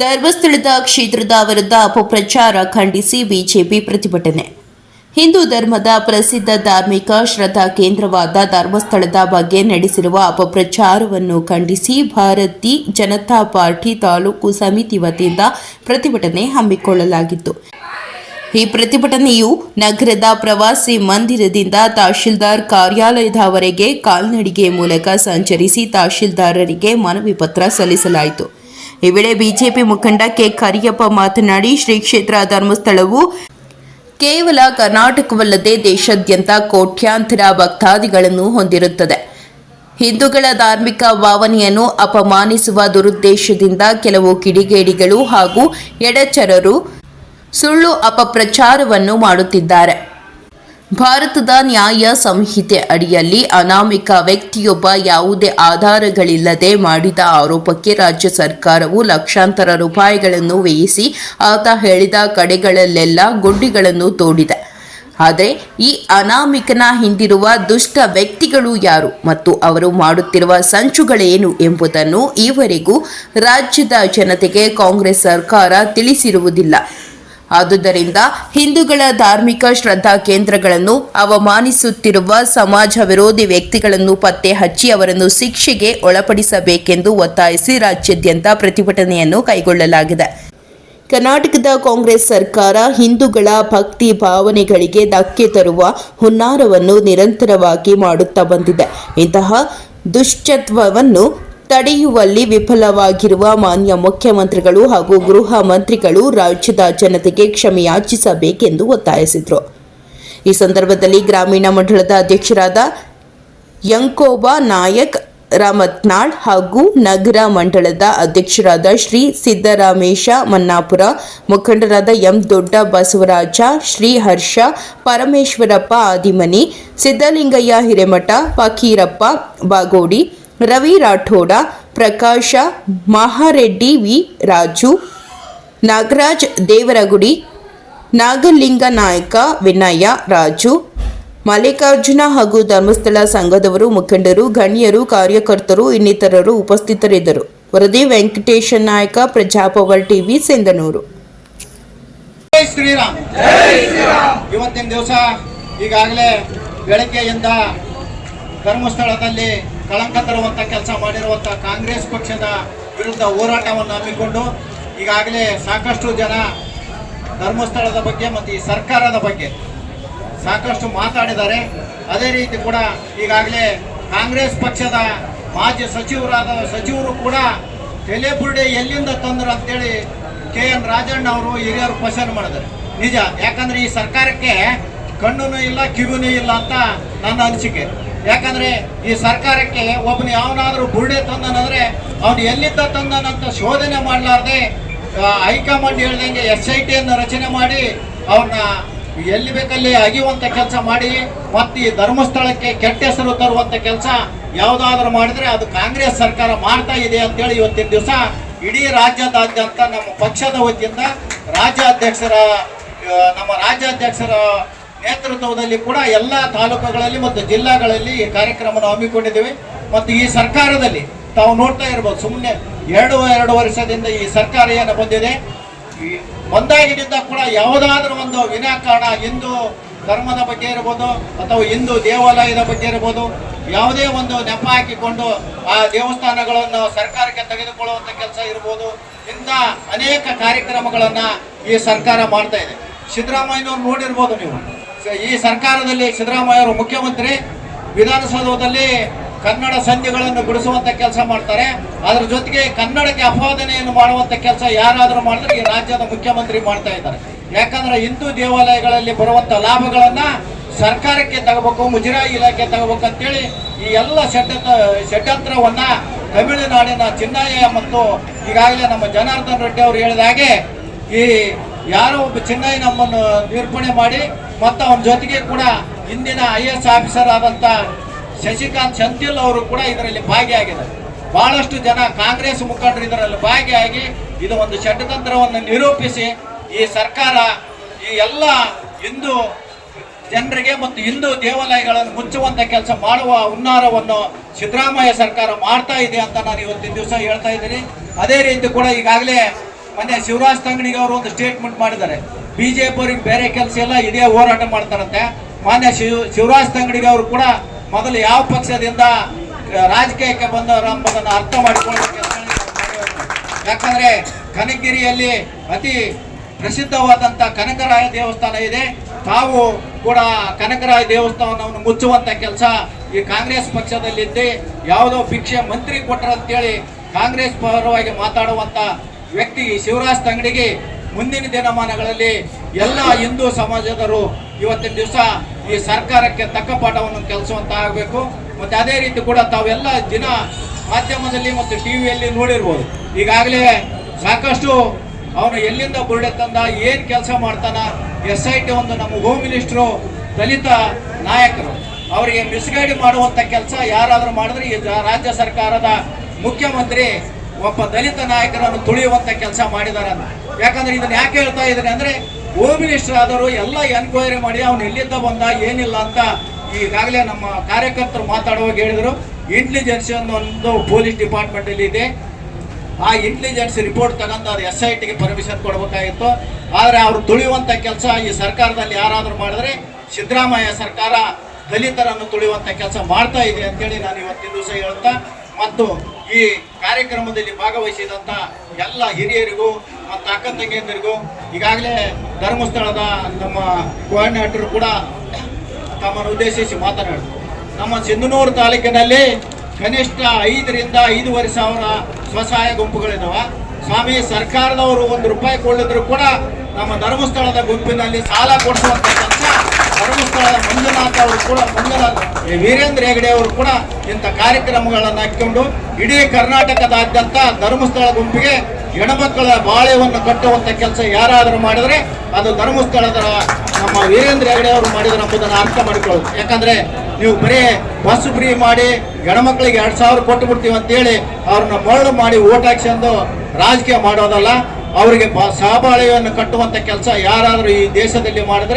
ಧರ್ಮಸ್ಥಳದ ಕ್ಷೇತ್ರದ ವಿರುದ್ಧ ಅಪಪ್ರಚಾರ ಖಂಡಿಸಿ ಬಿಜೆಪಿ ಪ್ರತಿಭಟನೆ. ಹಿಂದೂ ಧರ್ಮದ ಪ್ರಸಿದ್ಧ ಧಾರ್ಮಿಕ ಶ್ರದ್ಧಾ ಕೇಂದ್ರವಾದ ಧರ್ಮಸ್ಥಳದ ಬಗ್ಗೆ ನಡೆಸಿರುವ ಅಪಪ್ರಚಾರವನ್ನು ಖಂಡಿಸಿ ಭಾರತಿ ಜನತಾ ಪಾರ್ಟಿ ತಾಲೂಕು ಸಮಿತಿ ವತಿಯಿಂದ ಪ್ರತಿಭಟನೆ ಹಮ್ಮಿಕೊಳ್ಳಲಾಗಿತ್ತು. ಈ ಪ್ರತಿಭಟನೆಯು ನಗರದ ಪ್ರವಾಸಿ ಮಂದಿರದಿಂದ ತಹಶೀಲ್ದಾರ್ ಕಾರ್ಯಾಲಯದವರೆಗೆ ಕಾಲ್ನಡಿಗೆ ಮೂಲಕ ಸಂಚರಿಸಿ ತಹಶೀಲ್ದಾರರಿಗೆ ಮನವಿ ಪತ್ರ ಸಲ್ಲಿಸಲಾಯಿತು. ಈ ವೇಳೆ ಬಿಜೆಪಿ ಮುಖಂಡ ಕೆ ಕರಿಯಪ್ಪ ಮಾತನಾಡಿ ಶ್ರೀ ಕ್ಷೇತ್ರ ಧರ್ಮಸ್ಥಳವು ಕೇವಲ ಕರ್ನಾಟಕವಲ್ಲದೆ ದೇಶಾದ್ಯಂತ ಕೋಟ್ಯಾಂತರ ಭಕ್ತಾದಿಗಳನ್ನು ಹೊಂದಿರುತ್ತದೆ. ಹಿಂದೂಗಳ ಧಾರ್ಮಿಕ ಭಾವನೆಯನ್ನು ಅಪಮಾನಿಸುವ ದುರುದ್ದೇಶದಿಂದ ಕೆಲವು ಕಿಡಿಗೇಡಿಗಳು ಹಾಗೂ ಎಡಚರರು ಸುಳ್ಳು ಅಪಪ್ರಚಾರವನ್ನು ಮಾಡುತ್ತಿದ್ದಾರೆ. ಭಾರತದ ನ್ಯಾಯ ಸಂಹಿತೆ ಅಡಿಯಲ್ಲಿ ಅನಾಮಿಕ ವ್ಯಕ್ತಿಯೊಬ್ಬ ಯಾವುದೇ ಆಧಾರಗಳಿಲ್ಲದೆ ಮಾಡಿದ ಆರೋಪಕ್ಕೆ ರಾಜ್ಯ ಸರ್ಕಾರವು ಲಕ್ಷಾಂತರ ರೂಪಾಯಿಗಳನ್ನು ವ್ಯಯಿಸಿ ಆತ ಹೇಳಿದ ಕಡೆಗಳಲ್ಲೆಲ್ಲ ಗುಡ್ಡಿಗಳನ್ನು ತೋಡಿದೆ. ಆದರೆ ಈ ಅನಾಮಿಕನ ಹಿಂದಿರುವ ದುಷ್ಟ ವ್ಯಕ್ತಿಗಳು ಯಾರು ಮತ್ತು ಅವರು ಮಾಡುತ್ತಿರುವ ಸಂಚುಗಳೇನು ಎಂಬುದನ್ನು ಈವರೆಗೂ ರಾಜ್ಯದ ಜನತೆಗೆ ಕಾಂಗ್ರೆಸ್ ಸರ್ಕಾರ ತಿಳಿಸಿರುವುದಿಲ್ಲ. ಆದುದರಿಂದ ಹಿಂದೂಗಳ ಧಾರ್ಮಿಕ ಶ್ರದ್ಧಾ ಕೇಂದ್ರಗಳನ್ನು ಅವಮಾನಿಸುತ್ತಿರುವ ಸಮಾಜ ವಿರೋಧಿ ವ್ಯಕ್ತಿಗಳನ್ನು ಪತ್ತೆ ಹಚ್ಚಿ ಅವರನ್ನು ಶಿಕ್ಷೆಗೆ ಒಳಪಡಿಸಬೇಕೆಂದು ಒತ್ತಾಯಿಸಿ ರಾಜ್ಯಾದ್ಯಂತ ಪ್ರತಿಭಟನೆಯನ್ನು ಕೈಗೊಳ್ಳಲಾಗಿದೆ. ಕರ್ನಾಟಕದ ಕಾಂಗ್ರೆಸ್ ಸರ್ಕಾರ ಹಿಂದೂಗಳ ಭಕ್ತಿ ಭಾವನೆಗಳಿಗೆ ಧಕ್ಕೆ ತರುವ ಹುನ್ನಾರವನ್ನು ನಿರಂತರವಾಗಿ ಮಾಡುತ್ತಾ ಬಂದಿದೆ. ಇಂತಹ ದುಶ್ಚತ್ವವನ್ನು ತಡೆಯುವಲ್ಲಿ ವಿಫಲವಾಗಿರುವ ಮಾನ್ಯ ಮುಖ್ಯಮಂತ್ರಿಗಳು ಹಾಗೂ ಗೃಹ ಮಂತ್ರಿಗಳು ರಾಜ್ಯದ ಜನತೆಗೆ ಕ್ಷಮೆಯಾಚಿಸಬೇಕೆಂದು ಒತ್ತಾಯಿಸಿದರು. ಈ ಸಂದರ್ಭದಲ್ಲಿ ಗ್ರಾಮೀಣ ಮಂಡಳದ ಅಧ್ಯಕ್ಷರಾದ ಯಂಕೋಬಾ ನಾಯಕ್, ರಾಮತ್ನಾಳ್ ಹಾಗೂ ನಗರ ಮಂಡಳದ ಅಧ್ಯಕ್ಷರಾದ ಶ್ರೀ ಸಿದ್ದರಾಮೇಶ ಮನ್ನಾಪುರ, ಮುಖಂಡರಾದ ಎಂ ದೊಡ್ಡ ಬಸವರಾಜ ಶ್ರೀ ಹರ್ಷ, ಪರಮೇಶ್ವರಪ್ಪ ಆದಿಮನಿ, ಸಿದ್ದಲಿಂಗಯ್ಯ ಹಿರೇಮಠ, ಫಕೀರಪ್ಪ ಬಾಗೋಡಿ ರವಿ ರಾಠೋಡ, ಪ್ರಕಾಶ, ಮಹಾರೆಡ್ಡಿ ವಿ. ರಾಜು, ನಾಗರಾಜ್ ದೇವರಗುಡಿ, ನಾಗಲಿಂಗ ನಾಯಕ ವಿನಯ ರಾಜು, ಮಲ್ಲಿಕಾರ್ಜುನ ಹಾಗೂ ಧರ್ಮಸ್ಥಳ ಸಂಘದವರು, ಮುಖಂಡರು, ಗಣ್ಯರು, ಕಾರ್ಯಕರ್ತರು, ಇನ್ನಿತರರು ಉಪಸ್ಥಿತರಿದ್ದರು. ವರದಿ ವೆಂಕಟೇಶ ನಾಯಕ ಪ್ರಜಾಪವರ್ ಟಿವಿ, ಸಿಂಧನೂರು. ಇವತ್ತಿನ ದಿವಸ ಈಗಾಗಲೇ ಬೆಳಗ್ಗೆಯಿಂದ ಧರ್ಮಸ್ಥಳದಲ್ಲಿ ಕಳಂಕ ತರುವಂತ ಕೆಲಸ ಮಾಡಿರುವಂತ ಕಾಂಗ್ರೆಸ್ ಪಕ್ಷದ ವಿರುದ್ಧ ಹೋರಾಟವನ್ನು ಹಮ್ಮಿಕೊಂಡು ಈಗಾಗಲೇ ಸಾಕಷ್ಟು ಜನ ಧರ್ಮಸ್ಥಳದ ಬಗ್ಗೆ ಮತ್ತು ಈ ಸರ್ಕಾರದ ಬಗ್ಗೆ ಸಾಕಷ್ಟು ಮಾತಾಡಿದ್ದಾರೆ. ಅದೇ ರೀತಿ ಕೂಡ ಈಗಾಗಲೇ ಕಾಂಗ್ರೆಸ್ ಪಕ್ಷದ ಮಾಜಿ ಸಚಿವರಾದ ಸಚಿವರು ಕೂಡ ತೆಲೆಬುರುಡೆ ಎಲ್ಲಿಂದ ತಂದರು ಅಂತೇಳಿ ಕೆ ಎನ್ ರಾಜಣ್ಣ ಅವರು ಹಿರಿಯರು ಕ್ವಶನ್ ಮಾಡಿದ್ದಾರೆ. ನಿಜ, ಯಾಕಂದ್ರೆ ಈ ಸರ್ಕಾರಕ್ಕೆ ಕಣ್ಣೂ ಇಲ್ಲ, ಕಿವಿನೂ ಇಲ್ಲ ಅಂತ ನನ್ನ ಅನಿಸಿಕೆ. ಯಾಕಂದ್ರೆ ಈ ಸರ್ಕಾರಕ್ಕೆ ಒಬ್ಬನು ಯಾವನಾದ್ರೂ ಬುರುಡೆ ತಂದನಂದ್ರೆ ಅವನು ಎಲ್ಲಿದ್ದ ತಂದನಂತ ಶೋಧನೆ ಮಾಡಲಾರ್ದೆ ಹೈಕಮಾಂಡ್ ಹೇಳ್ದಂಗೆ ಎಸ್ ಐ ಟಿಯನ್ನು ರಚನೆ ಮಾಡಿ ಅವನ್ನ ಎಲ್ಲಿ ಬೇಕಲ್ಲಿ ಅಗಿಯುವಂತ ಕೆಲಸ ಮಾಡಿ, ಮತ್ತೆ ಈ ಧರ್ಮಸ್ಥಳಕ್ಕೆ ಕೆಟ್ಟ ಹೆಸರು ತರುವಂತ ಕೆಲಸ ಯಾವ್ದಾದ್ರು ಮಾಡಿದ್ರೆ ಅದು ಕಾಂಗ್ರೆಸ್ ಸರ್ಕಾರ ಮಾಡ್ತಾ ಇದೆ ಅಂತೇಳಿ ಇವತ್ತಿನ ದಿವಸ ಇಡೀ ರಾಜ್ಯದಾದ್ಯಂತ ನಮ್ಮ ಪಕ್ಷದ ವತಿಯಿಂದ ರಾಜ್ಯಾಧ್ಯಕ್ಷರ ನಮ್ಮ ರಾಜ್ಯಾಧ್ಯಕ್ಷರ ನೇತೃತ್ವದಲ್ಲಿ ಕೂಡ ಎಲ್ಲ ತಾಲೂಕುಗಳಲ್ಲಿ ಮತ್ತು ಜಿಲ್ಲಾಗಳಲ್ಲಿ ಈ ಕಾರ್ಯಕ್ರಮವನ್ನು ಹಮ್ಮಿಕೊಂಡಿದ್ದೇವೆ. ಮತ್ತು ಈ ಸರ್ಕಾರದಲ್ಲಿ ತಾವು ನೋಡ್ತಾ ಇರ್ಬೋದು ಸುಮ್ಮನೆ ಎರಡು ಎರಡು ವರ್ಷದಿಂದ ಈ ಸರ್ಕಾರ ಏನು ಬಂದಿದೆ, ಈ ಬಂದಾಗಿನಿಂದ ಕೂಡ ಯಾವುದಾದ್ರೂ ಒಂದು ವಿನಾಕಾರಣ ಹಿಂದೂ ಧರ್ಮದ ಬಗ್ಗೆ ಇರ್ಬೋದು, ಅಥವಾ ಹಿಂದೂ ದೇವಾಲಯದ ಬಗ್ಗೆ ಇರ್ಬೋದು, ಯಾವುದೇ ಒಂದು ನೆಪ ಹಾಕಿಕೊಂಡು ಆ ದೇವಸ್ಥಾನಗಳನ್ನು ಸರ್ಕಾರಕ್ಕೆ ತೆಗೆದುಕೊಳ್ಳುವಂಥ ಕೆಲಸ ಇರ್ಬೋದು, ಇಂಥ ಅನೇಕ ಕಾರ್ಯಕ್ರಮಗಳನ್ನು ಈ ಸರ್ಕಾರ ಮಾಡ್ತಾ ಇದೆ. ಸಿದ್ದರಾಮಯ್ಯನವ್ರು ನೋಡಿರ್ಬೋದು ನೀವು. ಈ ಸರ್ಕಾರದಲ್ಲಿ ಸಿದ್ದರಾಮಯ್ಯ ಅವರು ಮುಖ್ಯಮಂತ್ರಿ, ವಿಧಾನಸೌಧದಲ್ಲಿ ಕನ್ನಡ ಸಂಧಿಗಳನ್ನು ಬಿಡಿಸುವಂತ ಕೆಲಸ ಮಾಡ್ತಾರೆ. ಅದರ ಜೊತೆಗೆ ಕನ್ನಡಕ್ಕೆ ಅಪಾದನೆಯನ್ನು ಮಾಡುವಂತ ಕೆಲಸ ಯಾರಾದರೂ ಮಾಡಿದ್ರೆ ಈ ರಾಜ್ಯದ ಮುಖ್ಯಮಂತ್ರಿ ಮಾಡ್ತಾ ಇದ್ದಾರೆ. ಯಾಕಂದ್ರೆ ಹಿಂದೂ ದೇವಾಲಯಗಳಲ್ಲಿ ಬರುವಂತ ಲಾಭಗಳನ್ನ ಸರ್ಕಾರಕ್ಕೆ ತಗಬೇಕು, ಮುಜರಾಯಿ ಇಲಾಖೆ ತಗಬೇಕು ಅಂತೇಳಿ ಈ ಎಲ್ಲ ಷಡ್ಯಂತ ಷಡ್ಯಂತ್ರವನ್ನ ತಮಿಳುನಾಡಿನ ಚಿನ್ನಯ್ಯ ಮತ್ತು ಈಗಾಗಲೇ ನಮ್ಮ ಜನಾರ್ದನ್ ರೆಡ್ಡಿ ಅವರು ಹೇಳಿದ ಹಾಗೆ ಈ ಯಾರೋ ಒಬ್ಬ ಚೆನ್ನೈ ನಮ್ಮನ್ನು ನಿರೂಪಣೆ ಮಾಡಿ ಮತ್ತು ಅವನ ಜೊತೆಗೆ ಕೂಡ ಇಂದಿನ ಐ ಎಸ್ ಆಫೀಸರ್ ಆದಂಥ ಶಶಿಕಾಂತ್ ಚಂದಿಲ್ ಅವರು ಕೂಡ ಇದರಲ್ಲಿ ಭಾಗಿಯಾಗಿದ್ದಾರೆ. ಬಹಳಷ್ಟು ಜನ ಕಾಂಗ್ರೆಸ್ ಮುಖಂಡರು ಇದರಲ್ಲಿ ಭಾಗಿಯಾಗಿ ಇದು ಒಂದು ಷಡ್ಯಂತ್ರವನ್ನು ನಿರೂಪಿಸಿ ಈ ಸರ್ಕಾರ ಈ ಎಲ್ಲ ಹಿಂದೂ ಜನರಿಗೆ ಮತ್ತು ಹಿಂದೂ ದೇವಾಲಯಗಳನ್ನು ಮುಚ್ಚುವಂಥ ಕೆಲಸ ಮಾಡುವ ಹುನ್ನಾರವನ್ನು ಸಿದ್ದರಾಮಯ್ಯ ಸರ್ಕಾರ ಮಾಡ್ತಾ ಇದೆ ಅಂತ ನಾನು ಇವತ್ತಿನ ದಿವಸ ಹೇಳ್ತಾ ಇದ್ದೀನಿ. ಅದೇ ರೀತಿ ಕೂಡ ಈಗಾಗಲೇ ಮೊನ್ನೆ ಶಿವರಾಜ್ ತಂಗಡಿಗೆ ಅವರು ಒಂದು ಸ್ಟೇಟ್ಮೆಂಟ್ ಮಾಡಿದ್ದಾರೆ. ಬಿಜೆಪಿ ಅವ್ರಿಗೆ ಬೇರೆ ಕೆಲಸ ಎಲ್ಲ ಇದೇ ಹೋರಾಟ ಮಾಡ್ತಾರಂತೆ. ಮಾನ್ಯ ಶಿವ, ಶಿವರಾಜ್ ತಂಗಡಿಗೆ ಅವರು ಕೂಡ ಮೊದಲು ಯಾವ ಪಕ್ಷದಿಂದ ರಾಜಕೀಯಕ್ಕೆ ಬಂದವರು ಅಂಬುದನ್ನು ಅರ್ಥ ಮಾಡಿಕೊಳ್ಳೋ ಕೆಲಸಗಳನ್ನು ಯಾಕಂದ್ರೆ ಕನಗಿರಿಯಲ್ಲಿ ಅತಿ ಪ್ರಸಿದ್ಧವಾದಂಥ ಕನಕರಾಯ ದೇವಸ್ಥಾನ ಇದೆ. ತಾವು ಕೂಡ ಕನಕರಾಯ ದೇವಸ್ಥಾನವನ್ನು ಮುಚ್ಚುವಂತ ಕೆಲಸ ಈ ಕಾಂಗ್ರೆಸ್ ಪಕ್ಷದಲ್ಲಿದ್ದೆ. ಯಾವುದೋ ಭಿಕ್ಷೆ ಮಂತ್ರಿ ಕೊಟ್ಟರಂತೇಳಿ ಕಾಂಗ್ರೆಸ್ ಪರವಾಗಿ ಮಾತಾಡುವಂತ ವ್ಯಕ್ತಿ ಶಿವರಾಜ್ ತಂಗಡಿಗೆ ಮುಂದಿನ ದಿನಮಾನಗಳಲ್ಲಿ ಎಲ್ಲ ಹಿಂದೂ ಸಮಾಜದವರು ಇವತ್ತಿನ ದಿವಸ ಈ ಸರ್ಕಾರಕ್ಕೆ ತಕ್ಕ ಪಾಠವನ್ನು ಕೆಲಸವಂತ ಆಗಬೇಕು ಮತ್ತು ಅದೇ ರೀತಿ ಕೂಡ ತಾವೆಲ್ಲ ದಿನ ಮಾಧ್ಯಮದಲ್ಲಿ ಮತ್ತು ಟಿ ವಿಯಲ್ಲಿ ನೋಡಿರ್ಬೋದು. ಈಗಾಗಲೇ ಸಾಕಷ್ಟು ಅವನು ಎಲ್ಲಿಂದ ಬುರುಡೆ ತಂದ, ಏನು ಕೆಲಸ ಮಾಡ್ತಾನ, ಎಸ್ ಐ ಟಿ ಒಂದು ನಮ್ಮ ಹೋಮ್ ಮಿನಿಸ್ಟ್ರು ದಲಿತ ನಾಯಕರು, ಅವರಿಗೆ ಮಿಸ್ಗೈಡ್ ಮಾಡುವಂಥ ಕೆಲಸ ಯಾರಾದರೂ ಮಾಡಿದ್ರೆ ಈ ರಾಜ್ಯ ಸರ್ಕಾರದ ಮುಖ್ಯಮಂತ್ರಿ ಒಬ್ಬ ದಲಿತ ನಾಯಕರನ್ನು ತುಳಿಯುವಂತ ಕೆಲಸ ಮಾಡಿದಾರೆ ಯಾಕಂದ್ರೆ ಇದನ್ನ ಯಾಕೆ ಹೇಳ್ತಾ ಇದ್ದಾರೆ ಅಂದ್ರೆ ಹೋಮ್ ಮಿನಿಸ್ಟರ್ ಆದವರು ಎಲ್ಲ ಎನ್ಕ್ವೈರಿ ಮಾಡಿ ಅವನು ಎಲ್ಲಿಂದ ಬಂದ, ಏನಿಲ್ಲ ಅಂತ ಈಗಾಗಲೇ ನಮ್ಮ ಕಾರ್ಯಕರ್ತರು ಮಾತಾಡುವಾಗ ಹೇಳಿದರು. ಇಂಟೆಲಿಜೆನ್ಸ್ ಒಂದು ಪೊಲೀಸ್ ಡಿಪಾರ್ಟ್ಮೆಂಟ್ ಅಲ್ಲಿ ಇದೆ. ಆ ಇಂಟೆಲಿಜೆನ್ಸ್ ರಿಪೋರ್ಟ್ ತಗೊಂಡು ಅದು ಎಸ್ ಐ ಟಿಗೆ ಪರ್ಮಿಷನ್ ಕೊಡಬೇಕಾಗಿತ್ತು. ಆದರೆ ಅವರು ತುಳಿಯುವಂತ ಕೆಲಸ ಈ ಸರ್ಕಾರದಲ್ಲಿ ಯಾರಾದರೂ ಮಾಡಿದ್ರೆ ಸಿದ್ದರಾಮಯ್ಯ ಸರ್ಕಾರ ದಲಿತರನ್ನು ತುಳಿಯುವಂತ ಕೆಲಸ ಮಾಡ್ತಾ ಇದೆ ಅಂತೇಳಿ ನಾನು ಇವತ್ತಿನ ದಿವಸ ಹೇಳ್ತಾ ಮತ್ತು ಈ ಕಾರ್ಯಕ್ರಮದಲ್ಲಿ ಭಾಗವಹಿಸಿದಂತ ಎಲ್ಲ ಹಿರಿಯರಿಗೂ ಮತ್ತು ಅಕ್ಕ ತಂಗಿಯಂದಿರಿಗೂ ಈಗಾಗಲೇ ಧರ್ಮಸ್ಥಳದ ನಮ್ಮ ಕೋಆರ್ಡಿನೇಟರ್ ಕೂಡ ತಮ್ಮನ್ನು ಉದ್ದೇಶಿಸಿ ಮಾತನಾಡಿದರು. ನಮ್ಮ ಸಿಂಧನೂರು ತಾಲೂಕಿನಲ್ಲಿ ಕನಿಷ್ಠ ಐದರಿಂದ ಐದೂವರೆ ಸಾವಿರ ಸ್ವಸಹಾಯ ಗುಂಪುಗಳಿದ್ದಾವೆ ಸ್ವಾಮಿ, ಸರ್ಕಾರದವರು ಒಂದು ರೂಪಾಯಿ ಕೊಳ್ಳಿದ್ರು ಕೂಡ ನಮ್ಮ ಧರ್ಮಸ್ಥಳದ ಗುಂಪಿನಲ್ಲಿ ಸಾಲ ಕೊಡಿಸುವಂತ ಕೆಲಸ ಧರ್ಮಸ್ಥಳದ ಮಂಜುನಾಥ್ ಅವರು ಕೂಡ ಮಂಜುನಾಥ್ ವೀರೇಂದ್ರ ಹೆಗಡೆ ಅವರು ಕೂಡ ಇಂಥ ಕಾರ್ಯಕ್ರಮಗಳನ್ನು ಹಾಕಿಕೊಂಡು ಇಡೀ ಕರ್ನಾಟಕದಾದ್ಯಂತ ಧರ್ಮಸ್ಥಳ ಗುಂಪಿಗೆ ಹೆಣ್ಮಕ್ಕಳ ಬಾಳೆವನ್ನು ಕಟ್ಟುವಂಥ ಕೆಲಸ ಯಾರಾದರೂ ಮಾಡಿದರೆ ಅದು ಧರ್ಮಸ್ಥಳದ ನಮ್ಮ ವೀರೇಂದ್ರ ಹೆಗಡೆ ಅವರು ಮಾಡಿದ್ರು ಎಂಬುದನ್ನು ಅರ್ಥ ಮಾಡಿಕೊಳ್ಳೋದು. ಯಾಕಂದರೆ ನೀವು ಬರೀ ಬಸ್ ಫ್ರೀ ಮಾಡಿ ಹೆಣ್ಮಕ್ಳಿಗೆ ಎರಡು ಸಾವಿರ ಕೊಟ್ಟು ಬಿಡ್ತೀವಿ ಅಂತೇಳಿ ಅವ್ರನ್ನ ಮರಳು ಮಾಡಿ ಓಟ್ ಹಾಕ್ಸಂದು ರಾಜಕೀಯ ಮಾಡೋದಲ್ಲ, ಅವರಿಗೆ ಸಹಬಾಳೆಯನ್ನು ಕಟ್ಟುವಂಥ ಕೆಲಸ ಯಾರಾದರೂ ಈ ದೇಶದಲ್ಲಿ ಮಾಡಿದ್ರೆ